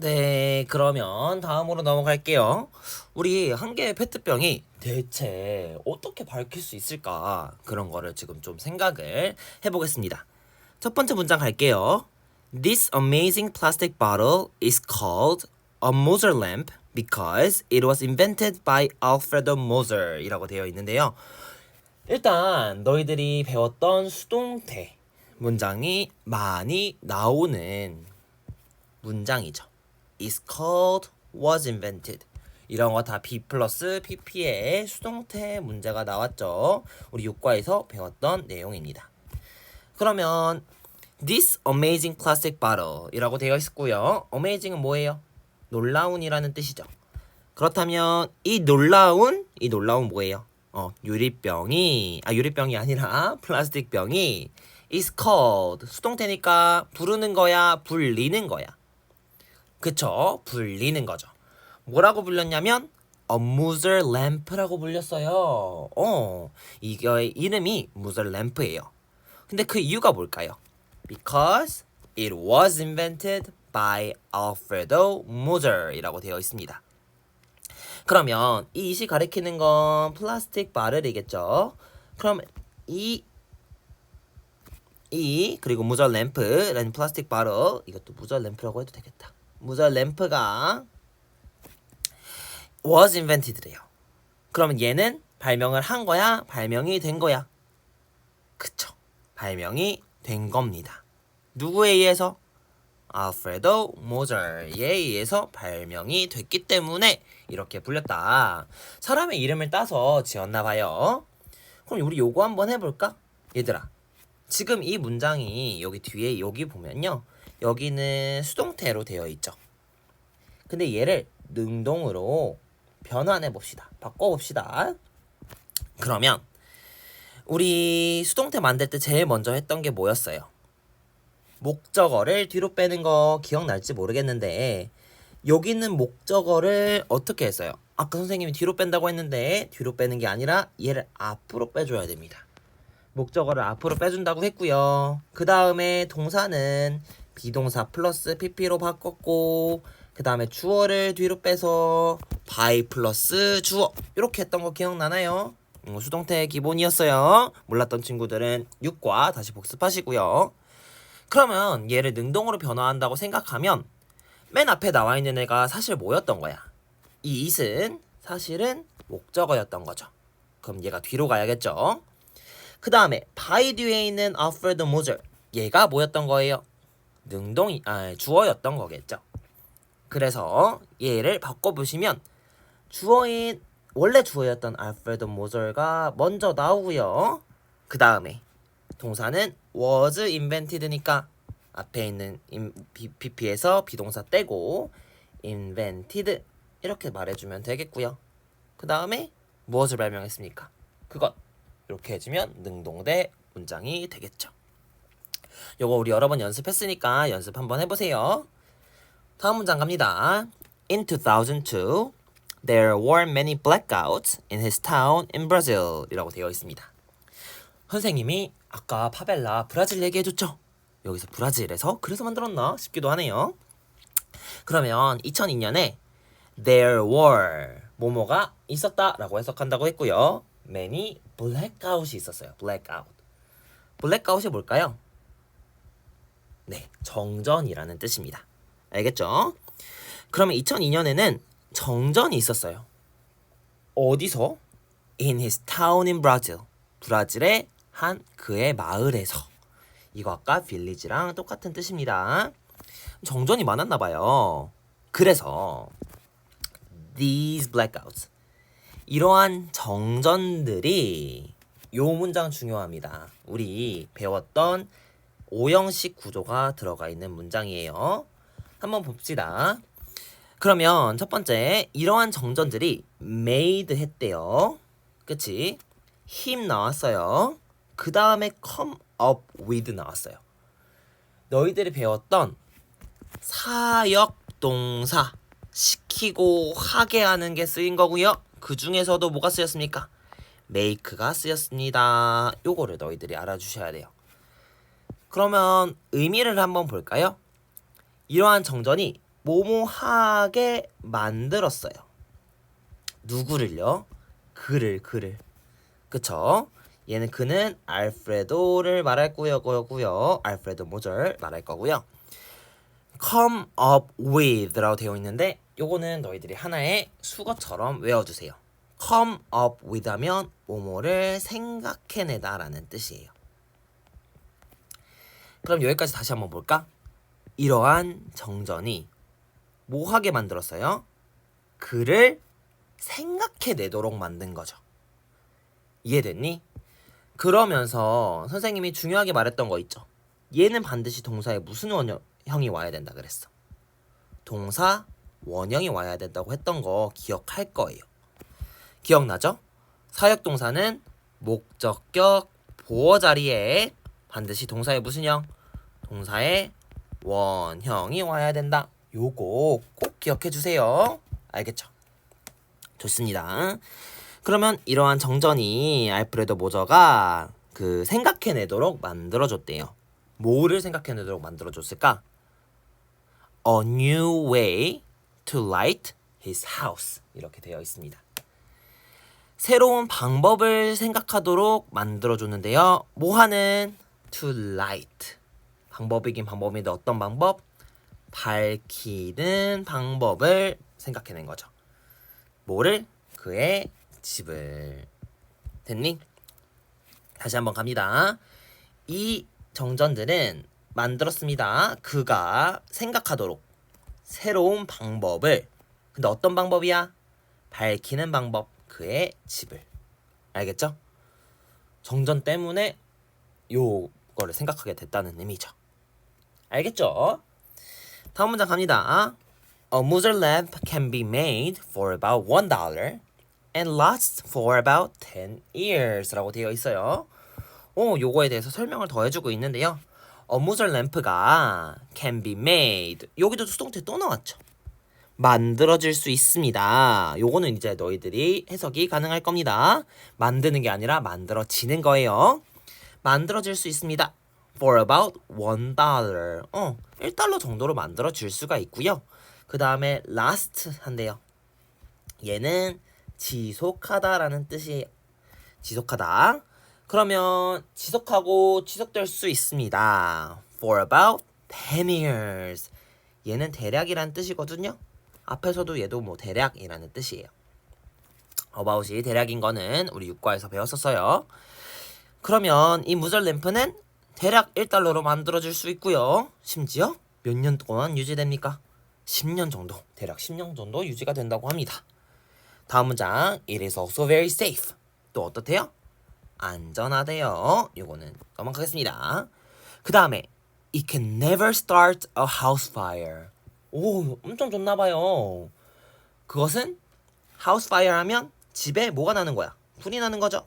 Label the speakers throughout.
Speaker 1: 네, 그러면 다음으로 넘어갈게요. 우리 한 개의 페트병이 대체 어떻게 밝힐 수 있을까? 그런 거를 지금 좀 생각을 해보겠습니다. 첫 번째 문장 갈게요. This amazing plastic bottle is called a Moser lamp because it was invented by Alfredo Moser 이라고 되어 있는데요. 일단 너희들이 배웠던 수동태 문장이 많이 나오는 문장이죠. Is called, was invented. 이런 거 다 B 플러스 PP의 수동태 문제가 나왔죠. 우리 육과에서 배웠던 내용입니다. 그러면 this amazing plastic bottle 이라고 되어 있고요. amazing은 뭐예요? 놀라운이라는 뜻이죠. 그렇다면 이 놀라운 이 놀라운 뭐예요? 어, 유리병이 아 유리병이 아니라 플라스틱 병이 is called 수동태니까 부르는 거야, 불리는 거야. 그쵸? 불리는 거죠. 뭐라고 불렸냐면 a muser lamp라고 불렸어요. 어, 이거의 이름이 muser lamp예요. 근데 그 이유가 뭘까요? Because it was invented by Alfredo Moser이라고 되어 있습니다. 그러면 이 이시 가리키는 건 플라스틱 바를이겠죠. 그럼 이 이 그리고 무절 램프라는 플라스틱 바를 이것도 무절 램프라고 해도 되겠다. 무절 램프가 was invented래요. 그러면 얘는 발명을 한 거야? 발명이 된 거야? 그쵸. 발명이 된 겁니다. 누구에 의해서? 알프레도 모저에 의해서 발명이 됐기 때문에 이렇게 불렸다. 사람의 이름을 따서 지었나 봐요. 그럼 우리 요거 한번 해볼까? 얘들아. 지금 이 문장이 여기 뒤에 여기 보면요. 여기는 수동태로 되어 있죠. 근데 얘를 능동으로 변환해 봅시다. 바꿔 봅시다. 그러면 우리 수동태 만들 때 제일 먼저 했던 게 뭐였어요? 목적어를 뒤로 빼는 거 기억날지 모르겠는데 여기는 목적어를 어떻게 했어요? 아까 선생님이 뒤로 뺀다고 했는데 뒤로 빼는 게 아니라 얘를 앞으로 빼줘야 됩니다. 목적어를 앞으로 빼준다고 했고요. 그 다음에 동사는 비동사 플러스 pp로 바꿨고 그 다음에 주어를 뒤로 빼서 by 플러스 주어 이렇게 했던 거 기억나나요? 음, 수동태 기본이었어요. 몰랐던 친구들은 6과 다시 복습하시고요. 그러면 얘를 능동으로 변화한다고 생각하면 맨 앞에 나와 있는 애가 사실 뭐였던 거야? 이 it은 사실은 목적어였던 거죠. 그럼 얘가 뒤로 가야겠죠? 그 다음에 by 뒤에 있는 Alfred Moser 얘가 뭐였던 거예요? 능동이 아 주어였던 거겠죠. 그래서 얘를 바꿔보시면 주어인 원래 주어였던 알프레드 모절가 먼저 나오고요. 그 다음에 동사는 was invented니까 앞에 있는 pp에서 비동사 떼고 invented 이렇게 말해주면 되겠고요. 그 다음에 무엇을 발명했습니까? 그것 이렇게 해주면 능동대 문장이 되겠죠. 요거 우리 여러 번 연습했으니까 연습 한번 해보세요. 다음 문장 갑니다. In 2002, there were many blackouts in his town in Brazil 이라고 되어 있습니다. 선생님이 아까 파벨라 브라질 얘기해줬죠? 여기서 브라질에서 그래서 만들었나 싶기도 하네요. 그러면 2002년에 there were 뭐뭐가 있었다라고 해석한다고 했고요. many blackout이 있었어요. blackout. blackout이 뭘까요? 네, 정전이라는 뜻입니다. 알겠죠? 그러면 2002년에는 정전이 있었어요. 어디서? In his town in Brazil. 브라질의 한 그의 마을에서. 이거 아까 빌리지랑 똑같은 뜻입니다. 정전이 많았나 봐요. 그래서 these blackouts 이러한 정전들이 요 문장 중요합니다. 우리 배웠던 오형식 구조가 들어가 있는 문장이에요. 한번 봅시다. 그러면 첫 번째 이러한 정전들이 made 했대요. 그치? 힘 나왔어요. 그 다음에 come up with 나왔어요. 너희들이 배웠던 사역 동사 시키고 하게 하는 게 쓰인 거고요. 그 중에서도 뭐가 쓰였습니까? make가 쓰였습니다. 요거를 너희들이 알아주셔야 돼요. 그러면 의미를 한번 볼까요? 이러한 정전이 뭐뭐하게 만들었어요. 누구를요? 그를 그를. 그쵸? 얘는 그는 알프레도를 말할 거고요. 알프레도 모절 말할 거고요. come up with라고 되어 있는데 요거는 너희들이 하나의 수거처럼 외워주세요. come up with 하면 뭐뭐를 생각해내다 라는 뜻이에요. 그럼 여기까지 다시 한번 볼까? 이러한 정전이 뭐하게 만들었어요? 그를 생각해내도록 만든 거죠. 이해됐니? 그러면서 선생님이 중요하게 말했던 거 있죠. 얘는 반드시 동사에 무슨 원형이 와야 된다 그랬어. 동사 원형이 와야 된다고 했던 거 기억할 거예요. 기억나죠? 사역 동사는 목적격 보어 자리에 반드시 동사의 무슨 형? 동사의 원형이 와야 된다. 요거 꼭 기억해 주세요. 알겠죠? 좋습니다. 그러면 이러한 정전이 알프레도 모저가 그 생각해내도록 만들어줬대요. 뭐를 생각해내도록 만들어줬을까? A new way to light his house 이렇게 되어 있습니다. 새로운 방법을 생각하도록 만들어 줬는데요. 뭐 하는? To light. 방법이긴 방법인데 어떤 방법? 밝히는 방법을 생각해낸 거죠. 뭐를? 그의 집을. 됐니? 다시 한번 갑니다. 이 정전들은 만들었습니다. 그가 생각하도록 새로운 방법을. 근데 어떤 방법이야? 밝히는 방법. 그의 집을. 알겠죠? 정전 때문에 요거를 생각하게 됐다는 의미죠. 알겠죠? 다음 문장 갑니다. A muser lamp can be made for about one dollar and lasts for about 10 years라고 되어 있어요. 오, 요거에 대해서 설명을 더 해주고 있는데요. Muser lamp가 can be made. 여기도 수동태 또 나왔죠. 만들어질 수 있습니다. 요거는 이제 너희들이 해석이 가능할 겁니다. 만드는 게 아니라 만들어지는 거예요. 만들어질 수 있습니다. For about one dollar. 어, 1달러 정도로 만들어질 수가 있고요. 그 다음에 last 한대요. 얘는 지속하다라는 뜻이에요. 지속하다. 그러면 지속하고 지속될 수 있습니다. For about 10 years. 얘는 대략이라는 뜻이거든요. 앞에서도 얘도 뭐 대략이라는 뜻이에요. about이 대략인 거는 우리 육과에서 배웠었어요. 그러면 이 무절 램프는 대략 1달러로 만들어질 수 있고요. 심지어 몇 년 동안 유지됩니까? 10년 정도, 대략 10년 정도 유지가 된다고 합니다. 다음 문장, it is also very safe. 또 어떻대요? 안전하대요. 요거는 넘어가겠습니다. 그 다음에 it can never start a house fire. 오, 엄청 좋나 봐요. 그것은 house fire 하면 집에 뭐가 나는 거야? 불이 나는 거죠.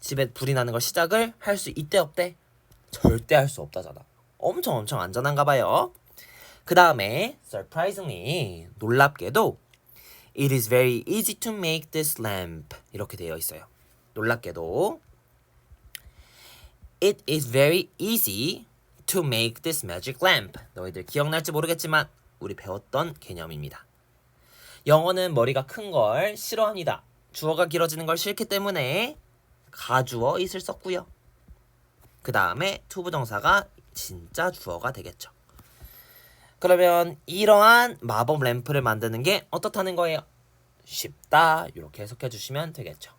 Speaker 1: 집에 불이 나는 걸 시작을 할 수 있대 없대? 절대 할 수 없다잖아. 엄청 엄청 안전한가 봐요. 그 다음에 surprisingly 놀랍게도 it is very easy to make this lamp 이렇게 되어 있어요. 놀랍게도 it is very easy to make this magic lamp. 너희들 기억날지 모르겠지만 우리 배웠던 개념입니다. 영어는 머리가 큰 걸 싫어합니다. 주어가 길어지는 걸 싫기 때문에 가주어 it을 썼고요. 그 다음에 투부정사가 진짜 주어가 되겠죠. 그러면 이러한 마법 램프를 만드는 게 어떻다는 거예요? 쉽다 이렇게 해석해 주시면 되겠죠.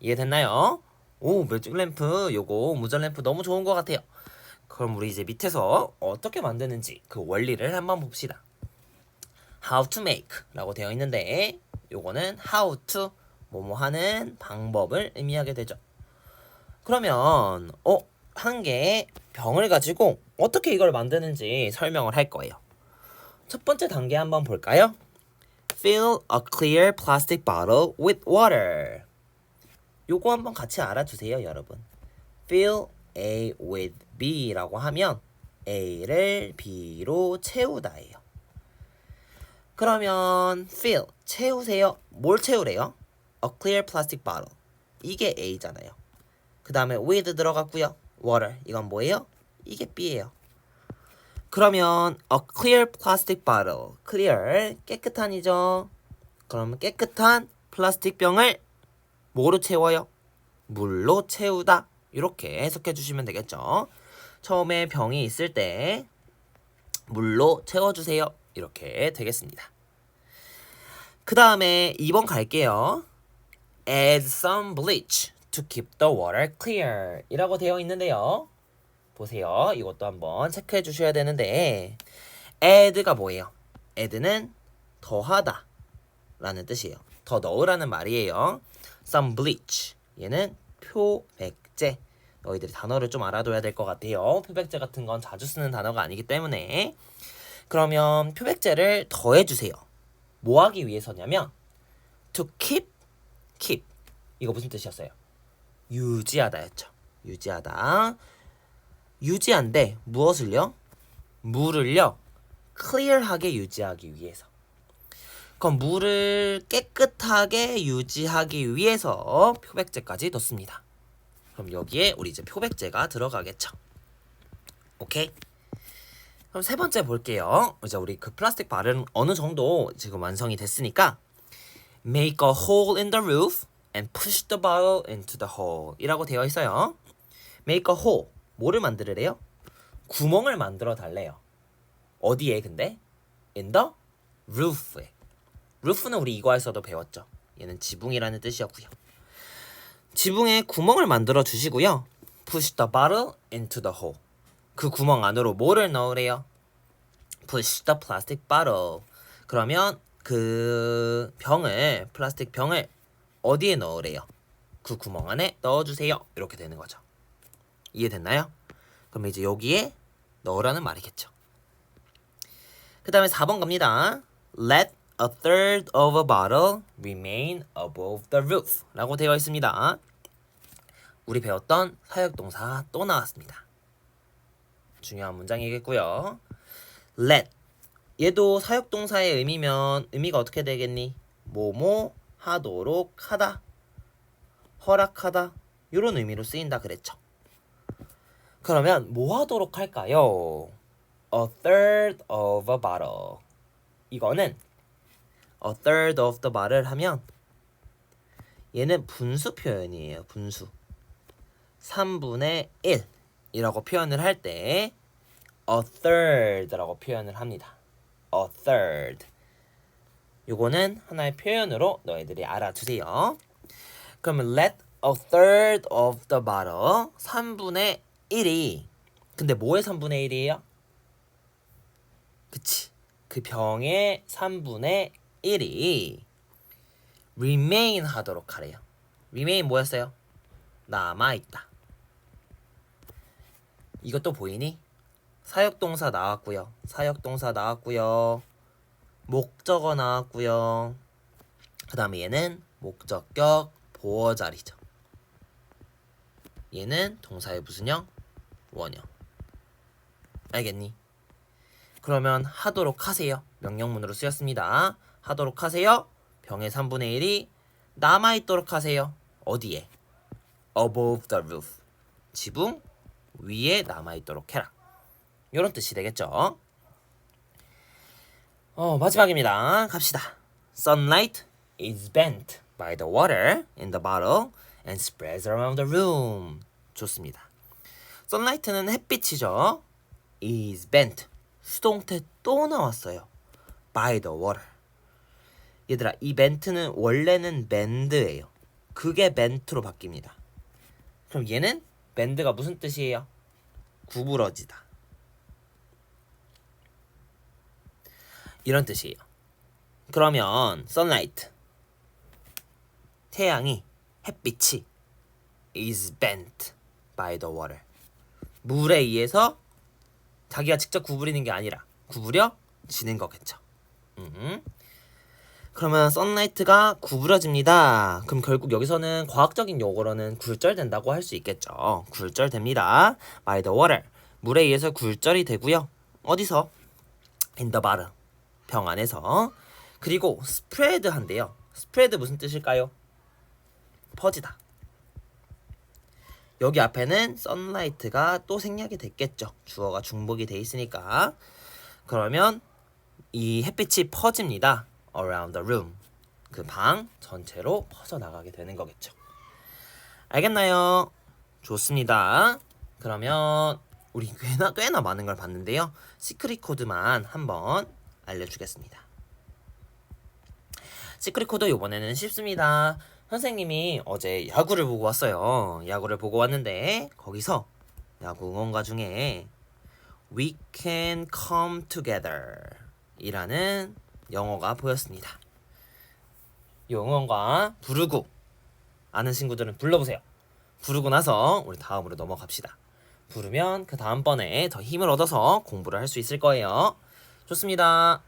Speaker 1: 이해됐나요? 오 매직 램프 요거 무전 램프 너무 좋은 것 같아요. 그럼 우리 이제 밑에서 어떻게 만드는지 그 원리를 한번 봅시다. How to make라고 되어 있는데 요거는 how to 뭐뭐 하는 방법을 의미하게 되죠. 그러면 어 한 개의 병을 가지고 어떻게 이걸 만드는지 설명을 할 거예요. 첫 번째 단계 한번 볼까요? Fill a clear plastic bottle with water. 요거 한번 같이 알아두세요, 여러분. Fill A with B라고 하면 A를 B로 채우다예요. 그러면 fill 채우세요. 뭘 채우래요? A clear plastic bottle. 이게 A잖아요. 그 다음에 with 들어갔고요. water 이건 뭐예요? 이게 B예요. 그러면 a clear plastic bottle. clear 깨끗한이죠. 그러면 깨끗한 플라스틱 병을 뭐로 채워요? 물로 채우다. 이렇게 해석해 주시면 되겠죠. 처음에 병이 있을 때 물로 채워주세요. 이렇게 되겠습니다. 그 다음에 2번 갈게요. Add some bleach to keep the water clear 이라고 되어 있는데요. 보세요. 이것도 한번 체크해 주셔야 되는데 add가 뭐예요? add는 더하다 라는 뜻이에요. 더 넣으라는 말이에요. Some bleach 얘는 표백제 너희들이 단어를 좀 알아둬야 될 것 같아요. 표백제 같은 건 자주 쓰는 단어가 아니기 때문에 그러면 표백제를 더해주세요. 뭐 하기 위해서냐면 to keep, keep 이거 무슨 뜻이었어요? 유지하다였죠. 유지하다. 유지한데 무엇을요? 물을요. 클리어하게 유지하기 위해서. 그럼 물을 깨끗하게 유지하기 위해서 표백제까지 넣습니다. 그럼 여기에 우리 이제 표백제가 들어가겠죠. 오케이. 그럼 세 번째 볼게요. 이제 우리 그 플라스틱 발은 어느 정도 지금 완성이 됐으니까 make a hole in the roof and push the bottle into the hole 이라고 되어 있어요. make a hole 뭐를 만들으래요? 구멍을 만들어 달래요. 어디에 근데? in the roof에. Roof는 우리 이과에서도 배웠죠. 얘는 지붕이라는 뜻이었고요. 지붕에 구멍을 만들어 주시고요. push the bottle into the hole. 그 구멍 안으로 뭐를 넣으래요? push the plastic bottle. 그러면 그 병을 플라스틱 병을 어디에 넣으래요? 그 구멍 안에 넣어주세요. 이렇게 되는 거죠. 이해됐나요? 그럼 이제 여기에 넣으라는 말이겠죠. 그 다음에 4번 갑니다. Let a third of a bottle remain above the roof 라고 되어 있습니다. 우리 배웠던 사역동사 또 나왔습니다. 중요한 문장이겠고요. let 얘도 사역동사의 의미면 의미가 어떻게 되겠니? 뭐뭐 하도록 하다 허락하다 이런 의미로 쓰인다 그랬죠. 그러면 뭐 하도록 할까요? A third of a bottle 이거는 a third of the bottle 하면 얘는 분수 표현이에요. 분수 3분의 1이라고 표현을 할 때 a third라고 표현을 합니다. a third. 요거는 하나의 표현으로 너희들이 알아두세요. 그러면 let a third of the bottle 3분의 1이 근데 뭐의 3분의 1이에요? 그치. 그 병의 3분의 1이 remain 하도록 하래요. remain 뭐였어요? 남아있다. 이것도 보이니? 사역동사 나왔고요. 사역동사 나왔고요. 목적어 나왔고요. 그 다음에 얘는 목적격 보어 자리죠. 얘는 동사의 무슨 형? 원형. 알겠니? 그러면 하도록 하세요. 명령문으로 쓰였습니다. 하도록 하세요. 병의 3분의 1이 남아있도록 하세요. 어디에? above the roof. 지붕 위에 남아있도록 해라. 이런 뜻이 되겠죠. 어, 마지막입니다. 갑시다. Sunlight is bent by the water in the bottle and spreads around the room. 좋습니다. Sunlight는 햇빛이죠. is bent. 수동태 또 나왔어요. by the water. 얘들아, 이 벤트는 원래는 밴드예요. 그게 벤트로 바뀝니다. 그럼 얘는 밴드가 무슨 뜻이에요? 구부러지다. 이런 뜻이에요. 그러면 sunlight 태양이 햇빛이 is bent by the water 물에 의해서 자기가 직접 구부리는 게 아니라 구부려지는 거겠죠. 음. 그러면 sunlight가 구부러집니다. 그럼 결국 여기서는 과학적인 용어로는 굴절된다고 할 수 있겠죠. 굴절됩니다. by the water 물에 의해서 굴절이 되고요. 어디서? in the bottle 병 안에서 그리고 스프레드 한대요. 스프레드 무슨 뜻일까요? 퍼지다. 여기 앞에는 sunlight가 또 생략이 됐겠죠. 주어가 중복이 돼 있으니까. 그러면 이 햇빛이 퍼집니다. Around the room. 그 방 전체로 퍼져 나가게 되는 거겠죠. 알겠나요? 좋습니다. 그러면 우리 꽤나 꽤나 많은 걸 봤는데요. 시크릿 코드만 한번 알려주겠습니다. 시크릿 코드 이번에는 쉽습니다. 선생님이 어제 야구를 보고 왔어요. 야구를 보고 왔는데 거기서 야구 응원가 중에 We can come together 이라는 영어가 보였습니다. 이 응원가 부르고 아는 친구들은 불러보세요. 부르고 나서 우리 다음으로 넘어갑시다. 부르면 그 다음번에 더 힘을 얻어서 공부를 할 수 있을 거예요. 좋습니다.